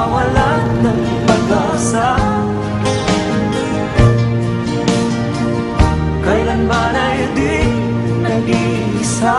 nawalan ng pag-asa Kailan ba na hindi nag-iisa?